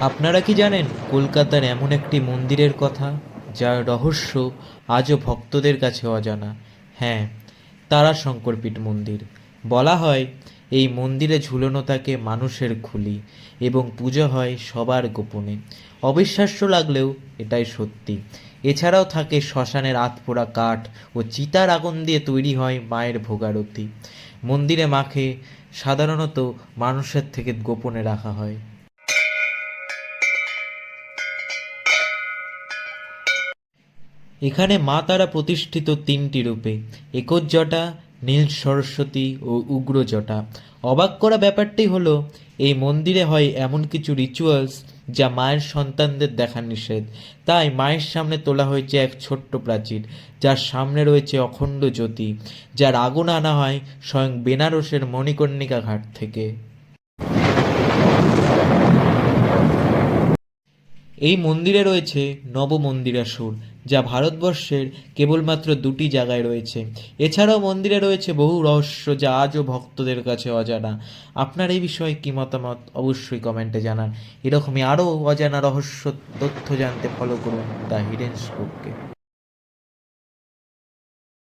আপনারা কি জানেন কলকাতার এমন একটি মন্দিরের কথা, যার রহস্য আজও ভক্তদের কাছে অজানা? হ্যাঁ তারাশঙ্করপীঠ মন্দির। বলা হয়, এই মন্দিরে ঝুলনো থাকে মানুষের খুলি এবং পুজো হয় সবার গোপনে। অবিশ্বাস্য লাগলেও এটাই সত্যি। এছাড়াও থাকে শ্মশানের আতপোড়া কাঠ ও চিতার আগুন দিয়ে তৈরি হয় মায়ের ভোগারতি। মন্দিরে মাখে সাধারণত মানুষের থেকে গোপনে রাখা হয়। এখানে মা তারা প্রতিষ্ঠিত তিনটি রূপে, একজ জটা, নীল সরস্বতী ও উগ্র জটা। অবাক করা ব্যাপারটি হলো, এই মন্দিরে হয় এমন কিছু রিচুয়ালস যা মায়ের সন্তানদের দেখা নিষেধ। তাই মায়ের সামনে তোলা হয়েছে এক ছোট্ট প্রাচীর, যার সামনে রয়েছে অখণ্ড জ্যোতি, যার আগুন আনা হয় স্বয়ং বেনারসের মণিকর্ণিকা ঘাট থেকে। এই মন্দিরে রয়েছে নব নবমন্দিরাসুর, যা ভারতবর্ষের কেবলমাত্র দুটি জায়গায় রয়েছে। এছাড়াও মন্দিরে রয়েছে বহু রহস্য যা আজও ভক্তদের কাছে অজানা। আপনার এই বিষয়ে কী মতামত অবশ্যই কমেন্টে জানান। এরকমই আরও অজানা রহস্য তথ্য জানতে ফলো করুন দ্য হিডেন স্কুপকে।